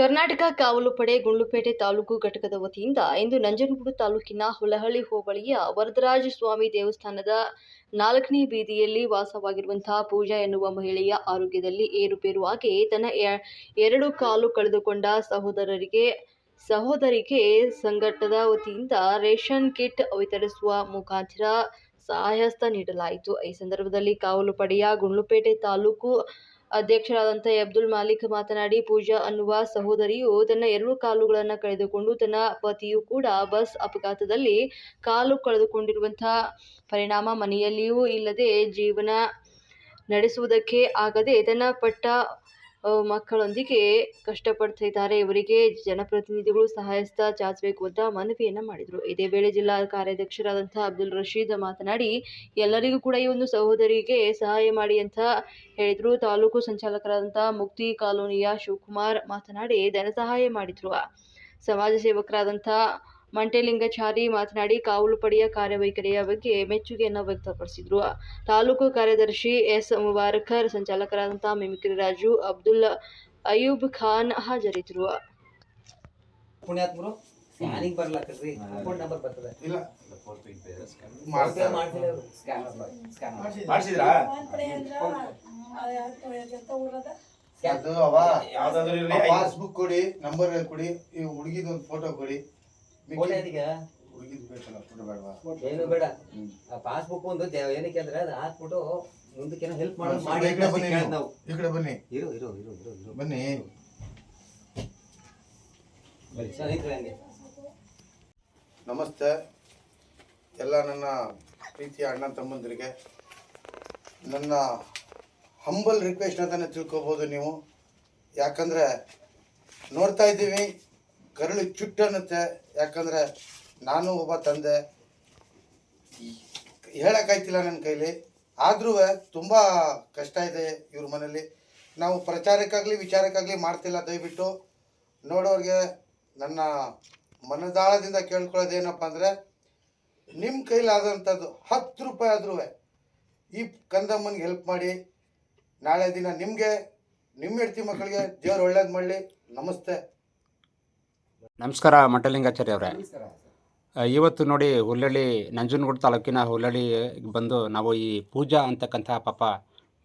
ಕರ್ನಾಟಕ ಕಾವಲು ಪಡೆ ಗುಂಡ್ಲುಪೇಟೆ ತಾಲೂಕು ಘಟಕದ ವತಿಯಿಂದ ಇಂದು ನಂಜನಗೂಡು ತಾಲೂಕಿನ ಹುಲಹಳ್ಳಿ ಹೋಬಳಿಯ ವರದರಾಜ ಸ್ವಾಮಿ ದೇವಸ್ಥಾನದ ನಾಲ್ಕನೇ ಬೀದಿಯಲ್ಲಿ ವಾಸವಾಗಿರುವಂತಹ ಪೂಜಾ ಎನ್ನುವ ಮಹಿಳೆಯ ಆರೋಗ್ಯದಲ್ಲಿ ಏರುಪೇರು ಆಗಿ ತನ್ನ ಎರಡು ಕಾಲು ಕಳೆದುಕೊಂಡ ಸಹೋದರರಿಗೆ, ಸಹೋದರಿಗೆ ಸಂಘಟದ ವತಿಯಿಂದ ರೇಷನ್ ಕಿಟ್ ವಿತರಿಸುವ ಮುಖಾಂತರ ಸಹಾಯಸ್ಥ ನೀಡಲಾಯಿತು. ಈ ಸಂದರ್ಭದಲ್ಲಿ ಕಾವಲು ಪಡೆಯ ಗುಂಡ್ಲುಪೇಟೆ ತಾಲೂಕು ಅಧ್ಯಕ್ಷರಾದಂಥ ಅಬ್ದುಲ್ ಮಾಲಿಕ್ ಮಾತನಾಡಿ, ಪೂಜಾ ಅನ್ನುವ ಸಹೋದರಿಯು ತನ್ನ ಎರಡು ಕಾಲುಗಳನ್ನು ಕಳೆದುಕೊಂಡು ತನ್ನ ಪತಿಯು ಕೂಡ ಬಸ್ ಅಪಘಾತದಲ್ಲಿ ಕಾಲು ಕಳೆದುಕೊಂಡಿರುವಂತಹ ಪರಿಣಾಮ ಮನೆಯಲ್ಲಿಯೂ ಇಲ್ಲದೆ ಜೀವನ ನಡೆಸುವುದಕ್ಕೆ ಆಗದೆ ತನ್ನ ಪಟ್ಟ ಮಕ್ಕಳೊಂದಿಗೆ ಕಷ್ಟಪಡ್ತಾ ಇದ್ದಾರೆ ಇವರಿಗೆ ಜನಪ್ರತಿನಿಧಿಗಳು ಸಹಾಯಸ್ತ ಚಾಚಬೇಕು ಅಂತ ಮನವಿಯನ್ನ ಮಾಡಿದರು. ಇದೇ ವೇಳೆ ಜಿಲ್ಲಾ ಕಾರ್ಯಾಧ್ಯಕ್ಷರಾದಂಥ ಅಬ್ದುಲ್ ರಶೀದ್ ಮಾತನಾಡಿ, ಎಲ್ಲರಿಗೂ ಕೂಡ ಈ ಒಂದು ಸಹೋದರಿಗೆ ಸಹಾಯ ಮಾಡಿ ಅಂತ ಹೇಳಿದ್ರು. ತಾಲೂಕು ಸಂಚಾಲಕರಾದಂಥ ಮುಕ್ತಿ ಕಾಲೋನಿಯ ಶಿವಕುಮಾರ್ ಮಾತನಾಡಿ, ಧನ ಸಹಾಯ ಮಾಡಿದ್ರು. ಸಮಾಜ ಸೇವಕರಾದಂಥ ಮಂಟೆಲಿಂಗಚಾರಿ ಮಾತನಾಡಿ ಕಾವಲು ಪಡೆಯ ಕಾರ್ಯವೈಖರಿಯ ಬಗ್ಗೆ ಮೆಚ್ಚುಗೆಯನ್ನು ವ್ಯಕ್ತಪಡಿಸಿದರು. ತಾಲೂಕು ಕಾರ್ಯದರ್ಶಿ ಎಸ್. ಮುಬಾರಕರ್ ಸಂಚಾಲಕರಾದಂಥ ಮಿಮಿಕ್ರಿ ರಾಜು ಅಬ್ದುಲ್ ಅಯೂಬ್ ಖಾನ್ ಹಾಜರಿದ್ದರು. ಸ್ಕ್ಯಾನಿಂಗ್ ಬರ್ಲಾಕತ್ರಿ. ಅಕೌಂಟ್ ನಂಬರ್ ಬರ್ತದೆ. ಇಲ್ಲ. ಮಾಡ್ತಾರೆ? ಮಾಡ್ತಾರೆ? ಸ್ಕ್ಯಾನರ್ ಸ್ಕ್ಯಾನರ್ ಮಾಡ್ಸಿದ್ರಾ ಅದು ಅವ ಯಾವ್ದಾದ್ರು ಇರ್ಲಿ. ಪಾಸ್ಬುಕ್ ಕೊಡಿ ನಂಬರ್ ಕೊಡಿ ಈ ಹುಡುಗಿದ ಒಂದು ಫೋಟೋ ಕೊಡಿ. ಫೋಟೋ ಇದೀಗ ಹುಡುಗಿದ್ ಬೇಕಲ್ಲ ಫೋಟೋ ಬೇಡವಾ ಏನು ಬೇಡ. ಆ ಪಾಸ್ಬುಕ್ ಒಂದು ದೆ- ಏನಕ್ಕೆ ಅಂದ್ರೆ ಅದು ಹಾಕ್ಬಿಟ್ಟು ಮುಂದಕ್ಕೆ ಹೆಲ್ಪ್ ಮಾಡೋದು ಮಾಡಿ ಈ ಕಡೆ ಅಂತ ಬನ್ನಿ ಕೇಳ್ದ್ ನೀವು. ನಾವು. ಈ ಕಡೆ ಬನ್ನಿ. ಇರು ಇರು ಇರು ಇರು ಇರು. ಬನ್ನಿ. ಬನ್ನಿ ಸರ್ ನಿಂತ್ಕೊಳ್ಳಿ ಹಂಗೆ. ನಮಸ್ತೆ. ಎಲ್ಲ ನನ್ನ ಪ್ರೀತಿಯ ಅಣ್ಣ ತಮ್ಮಂದಿರಿಗೆ ನನ್ನ ಹಂಬಲ್ ರಿಕ್ವೆಸ್ಟ್ ಅಂತಾನೆ ತಿಳ್ಕೊಬೋದು ನೀವು. ಯಾಕಂದರೆ ನೋಡ್ತಾ ಇದ್ದೀವಿ ಕರಳು ಚುಟ್ಟು ಅನ್ನುತ್ತೆ ಯಾಕಂದರೆ ನಾನು ಒಬ್ಬ ತಂದೆ. ಹೇಳೋಕ್ಕಾಯ್ತಿಲ್ಲ ನನ್ನ ಕೈಲಿ. ಆದ್ರೂ ತುಂಬ ಕಷ್ಟ ಇದೆ ಇವ್ರ ಮನೇಲಿ ನಾವು ಪ್ರಚಾರಕ್ಕಾಗಲಿ, ವಿಚಾರಕ್ಕಾಗಲಿ ಮಾಡ್ತಿಲ್ಲ, ದಯವಿಟ್ಟು. ನೋಡೋರಿಗೆ ನನ್ನ ಮನದಾಳದಿಂದ ಕೇಳ್ಕೊಳ್ಳೋದೇನಪ್ಪ ಅಂದರೆ ನಿಮ್ಮ ಕೈಲಾದಂಥದ್ದು ಹತ್ತು ರೂಪಾಯಿ ಆದ್ರೂ ಈ ಕಂದಮ್ಮನಿಗೆ ಹೆಲ್ಪ್ ಮಾಡಿ, ನಾಳೆ ದಿನ ನಿಮಗೆ, ನಿಮ್ಮ ಹೆಡ್ತಿ ಮಕ್ಕಳಿಗೆ ದೇವ್ರು ಒಳ್ಳೇದು ಮಾಡಲಿ. ನಮಸ್ತೆ. ನಮಸ್ಕಾರ ಮಠಲಿಂಗಾಚಾರ್ಯ ಅವರೇ. ಇವತ್ತು ನೋಡಿ ಹುಲ್ಲಳ್ಳಿ, ನಂಜನಗೂಡು ತಾಲೂಕಿನ ಹುಲ್ಲಳ್ಳಿ ಬಂದು ನಾವು ಈ ಪೂಜಾ ಅಂತಕ್ಕಂಥ ಪಾಪ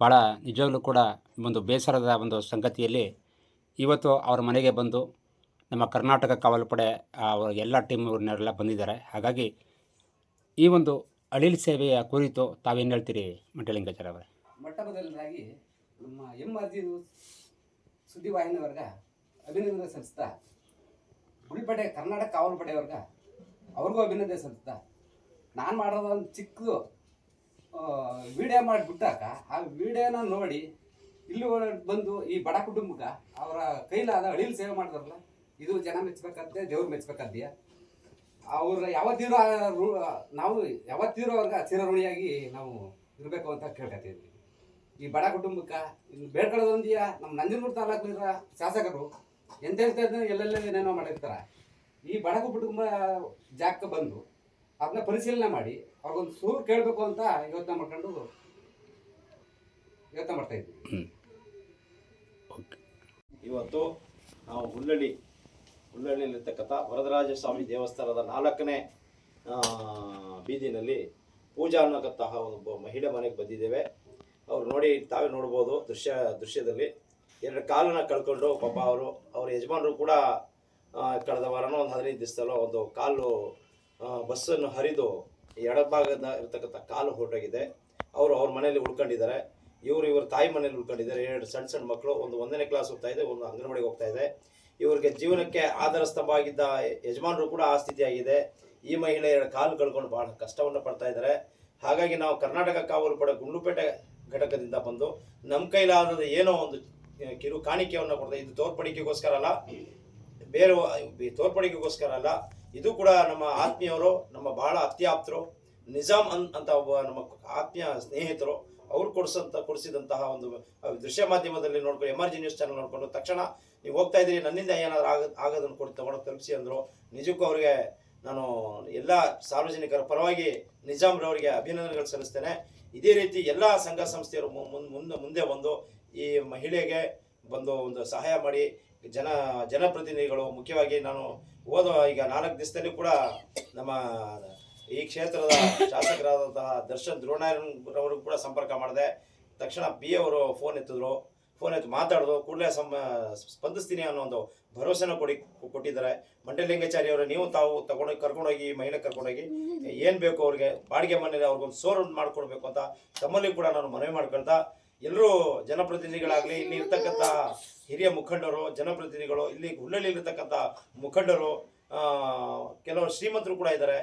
ಭಾಳ ನಿಜವಾಗ್ಲೂ ಕೂಡ ಒಂದು ಬೇಸರದ ಒಂದು ಸಂಗತಿಯಲ್ಲಿ ಇವತ್ತು ಅವ್ರ ಮನೆಗೆ ಬಂದು ನಮ್ಮ ಕರ್ನಾಟಕ ಕಾವಲು ಪಡೆ ಅವರ ಎಲ್ಲ ಟೀಮ್ ಇವ್ರನ್ನೆಲ್ಲ ಬಂದಿದ್ದಾರೆ. ಹಾಗಾಗಿ ಈ ಒಂದು ಅಳಿಲ್ ಸೇವೆಯ ಕುರಿತು ತಾವೇನು ಹೇಳ್ತೀರಿ ಮಠಲಿಂಗಾಚಾರ್ಯ ಅವರೇ? ಮೊಟ್ಟ ನಮ್ಮ ಎಂ ಅರ್ಜಿ ಸುದ್ದಿವಾಹಿನಿವರ್ಗ ಅಭಿನಂದನೆ ಸಲ್ಲಿಸ್ತಾ ಗುಳ್ಪೇಟೆ ಕರ್ನಾಟಕ ಕಾವಲು ಪಡೆಯವರ್ಗ ಅವ್ರಿಗೂ ಅಭಿನಂದನೆ ಸಲ್ಲಿಸ್ತಾ. ನಾನು ಮಾಡೋದು ಒಂದು ಚಿಕ್ಕದು ವಿಡಿಯೋ ಮಾಡಿಬಿಟ್ಟಾಗ ಆ ವಿಡಿಯೋನ ನೋಡಿ ಇಲ್ಲಿ ಬಂದು ಈ ಬಡ ಕುಟುಂಬಕ್ಕೆ ಅವರ ಕೈಲಾದ ಅಳಿಲ್ ಸೇವೆ ಮಾಡಿದ್ರಲ್ಲ, ಇದು ಜನ ಮೆಚ್ಚಬೇಕಂತೆ ದೇವ್ರು ಮೆಚ್ಚಬೇಕಂತೀಯ ಅವ್ರ ಯಾವತ್ತಿರೋ ನಾವು ಯಾವತ್ತಿರೋ ಅವ್ರಿಗೆ ಚಿರಋಣಿಯಾಗಿ ನಾವು ಇರಬೇಕು ಅಂತ ಕೇಳ್ಕೊತೀವಿ ಈ ಬಡ ಕುಟುಂಬಕ್ಕೆ ಇಲ್ಲಿ ಬೇಡ್ಕೊಳ್ಳೋದೊಂದಿಯ? ನಮ್ಮ ನಂಜನಗೂಡು ತಾಲೂಕಿನ ಶಾಸಕರು ಎಂತೆಂತ ಎಲ್ಲೆಲ್ಲ ಏನೇನೋ ಮಾಡಿರ್ತಾರೆ. ಈ ಬಡ ಕುಟುಂಬ ಜಾಗಕ್ಕೆ ಬಂದು ಅದನ್ನ ಪರಿಶೀಲನೆ ಮಾಡಿ ಅವ್ರಿಗೊಂದು ಸೂರು ಕೇಳಬೇಕು ಅಂತ ಯೋಚನೆ ಮಾಡ್ಕೊಂಡು ಯೋಚನೆ ಮಾಡ್ತಾ ಇದ್ವಿ. ಇವತ್ತು ನಾವು ಹುಲ್ಲಳ್ಳಿ ಹುಲ್ಲಳ್ಳಿಯಲ್ಲಿರ್ತಕ್ಕಂಥ ವರದರಾಜ ಸ್ವಾಮಿ ದೇವಸ್ಥಾನದ ನಾಲ್ಕನೇ ಆ, ಬೀದಿನಲ್ಲಿ ಪೂಜಾ ಅನ್ನೋಕ್ಕಂತಹ ಒಬ್ಬ ಮಹಿಳೆ ಮನೆಗೆ ಬಂದಿದ್ದೇವೆ. ಅವ್ರು ನೋಡಿ ತಾವೇ ನೋಡ್ಬೋದು ದೃಶ್ಯ ದೃಶ್ಯದಲ್ಲಿ. ಎರಡು ಕಾಲನ್ನ ಕಳ್ಕೊಂಡು ಪಾಪ ಅವರು, ಅವ್ರ ಯಜಮಾನರು ಕೂಡ ಕಳೆದ ವಾರನೋ ಒಂದು ಹದಿನೈದು ದಿವಸದಲ್ಲೋ ಒಂದು ಕಾಲು ಬಸ್ಸನ್ನು ಹರಿದು ಎಡಭಾಗದ ಇರತಕ್ಕಂಥ ಕಾಲು ಹೊರಟೋಗಿದೆ. ಅವರು ಅವ್ರ ಮನೆಯಲ್ಲಿ ಉಳ್ಕೊಂಡಿದ್ದಾರೆ. ಇವರು ಇವ್ರ ತಾಯಿ ಮನೇಲಿ ಉಳ್ಕೊಂಡಿದ್ದಾರೆ. ಎರಡು ಸಣ್ಣ ಸಣ್ಣ ಮಕ್ಕಳು ಒಂದು ಒಂದನೇ ಕ್ಲಾಸ್ ಹೋಗ್ತಾ ಇದೆ, ಒಂದು ಅಂಗನವಾಡಿಗೆ ಹೋಗ್ತಾ ಇದೆ. ಇವರಿಗೆ ಜೀವನಕ್ಕೆ ಆಧಾರ ಸ್ತಂಭ ಆಗಿದ್ದ ಯಜಮಾನರು ಕೂಡ ಆ ಸ್ಥಿತಿಯಾಗಿದೆ. ಈ ಮಹಿಳೆ ಎರಡು ಕಾಲು ಕಳ್ಕೊಂಡು ಬಹಳ ಕಷ್ಟವನ್ನು ಪಡ್ತಾ ಇದ್ದಾರೆ. ಹಾಗಾಗಿ ನಾವು ಕರ್ನಾಟಕ ಕಾವಲು ಪಡೆ ಗುಂಡ್ಲುಪೇಟೆ ಘಟಕದಿಂದ ಬಂದು ನಮ್ಮ ಕೈಲಾದ ಏನೋ ಒಂದು ಕಿರು ಕಾಣಿಕೆಯನ್ನು ಕೊಡ್ತಾ ಇದು ತೋರ್ಪಡಿಕೆಗೋಸ್ಕರ ಅಲ್ಲ, ಬೇರೆ ತೋರ್ಪಡಿಕೆಗೋಸ್ಕರ ಅಲ್ಲ, ಇದು ಕೂಡ ನಮ್ಮ ಆತ್ಮೀಯವರು ನಮ್ಮ ಬಹಳ ಅತ್ಯಾಪ್ತರು ನಿಜಾಮ್ ಅನ್ ಅಂತ ಒಬ್ಬ ನಮ್ಮ ಆತ್ಮೀಯ ಸ್ನೇಹಿತರು, ಅವ್ರು ಕೊಡಿಸಂತ ಕೊಡಿಸಿದಂತಹ ಒಂದು ದೃಶ್ಯ ಮಾಧ್ಯಮದಲ್ಲಿ ನೋಡ್ಕೊಂಡು M R G news channel ನೋಡ್ಕೊಂಡು ತಕ್ಷಣ ನೀವು ಹೋಗ್ತಾ ಇದ್ದೀರಿ, ನನ್ನಿಂದ ಏನಾದರೂ ಆಗ ಆಗೋದನ್ನು ಕೊಟ್ಟು ತಗೊಂಡು ತಲುಪಿಸಿ ಅಂದರು, ನಿಜಕ್ಕೂ ಅವರಿಗೆ ನಾನು ಎಲ್ಲ ಸಾರ್ವಜನಿಕರ ಪರವಾಗಿ ನಿಜಾಮ್ರವರಿಗೆ ಅಭಿನಂದನೆಗಳು ಸಲ್ಲಿಸ್ತೇನೆ. ಇದೇ ರೀತಿ ಎಲ್ಲ ಸಂಘ ಸಂಸ್ಥೆಯರು ಮುಂದೆ ಮುಂದೆ ಬಂದು ಈ ಮಹಿಳೆಗೆ ಬಂದು ಒಂದು ಸಹಾಯ ಮಾಡಿ, ಜನ, ಜನಪ್ರತಿನಿಧಿಗಳು, ಮುಖ್ಯವಾಗಿ ನಾನು ಹೋದ ಈಗ ನಾಲ್ಕು ದಿವಸದಲ್ಲಿ ಕೂಡ ನಮ್ಮ ಈ ಕ್ಷೇತ್ರದ ಶಾಸಕರಾದಂತಹ ದರ್ಶನ್ ದ್ರೋಣರವರು ಕೂಡ ಸಂಪರ್ಕ ಮಾಡಿದೆ. ತಕ್ಷಣ ಬಿ ಅವರು ಫೋನ್ ಎತ್ತಿದ್ರು. ಫೋನ್ ಎತ್ತು ಮಾತಾಡಿದ್ರು ಕೂಡಲೇ ಸಮ ಸ್ಪಂದಿಸ್ತೀನಿ ಅನ್ನೋ ಒಂದು ಭರವಸೆನ ಕೊಡಿ, ಕೊಟ್ಟಿದ್ದಾರೆ. ಮಂಡಲಿಂಗಾಚಾರಿ ಅವರು, ನೀವು ತಾವು ತಗೊಂಡೋಗಿ ಕರ್ಕೊಂಡೋಗಿ ಮಹಿಳೆ ಕರ್ಕೊಂಡೋಗಿ ಏನು ಬೇಕು ಅವ್ರಿಗೆ? ಬಾಡಿಗೆ ಮನೇಲಿ ಅವ್ರಿಗೊಂದು ಸೋರ್ ಮಾಡ್ಕೊಡ್ಬೇಕು ಅಂತ ತಮ್ಮಲ್ಲಿ ಕೂಡ ನಾನು ಮನವಿ ಮಾಡ್ಕೊಳ್ತಾ ಎಲ್ಲರೂ ಜನಪ್ರತಿನಿಧಿಗಳಾಗಲಿ, ಇಲ್ಲಿ ಇರ್ತಕ್ಕಂಥ ಹಿರಿಯ ಮುಖಂಡರು, ಜನಪ್ರತಿನಿಧಿಗಳು, ಇಲ್ಲಿ ಹುಲ್ಲಳ್ಳಿ ಇರತಕ್ಕಂಥ ಮುಖಂಡರು ಕೆಲವರು ಶ್ರೀಮಂತರು ಕೂಡ ಇದ್ದಾರೆ.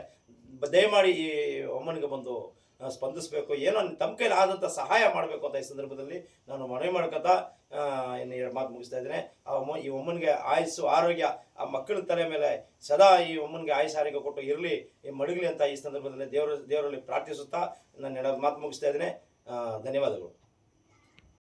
ದಯಮಾಡಿ ಈ ಒಮ್ಮನಿಗೆ ಬಂದು ಸ್ಪಂದಿಸಬೇಕು. ಏನೋ ತಮ್ಮ ಕೈಲಿ ಆದಂಥ ಸಹಾಯ ಮಾಡಬೇಕು ಅಂತ ಈ ಸಂದರ್ಭದಲ್ಲಿ ನಾನು ಮನವಿ ಮಾಡ್ಕೊತ ಇನ್ನು ಎರಡು ಮಾತು ಮುಗಿಸ್ತಾ ಇದ್ದೇನೆ. ಆ ಅಮ್ಮ ಈ ಒಮ್ಮನಿಗೆ ಆಯಸ್ಸು, ಆರೋಗ್ಯ, ಆ ಮಕ್ಕಳ ತಲೆ ಮೇಲೆ ಸದಾ ಈ ಒಮ್ಮನಿಗೆ ಆಯುಸ್ ಆರೋಗ್ಯ ಕೊಟ್ಟು ಇರಲಿ ಮಡಗಲಿ ಅಂತ ಈ ಸಂದರ್ಭದಲ್ಲಿ ದೇವರ, ದೇವರಲ್ಲಿ ಪ್ರಾರ್ಥಿಸುತ್ತಾ ನಾನು ಎರಡು ಮಾತು ಮುಗಿಸ್ತಾ ಇದ್ದೇನೆ. ಧನ್ಯವಾದಗಳು.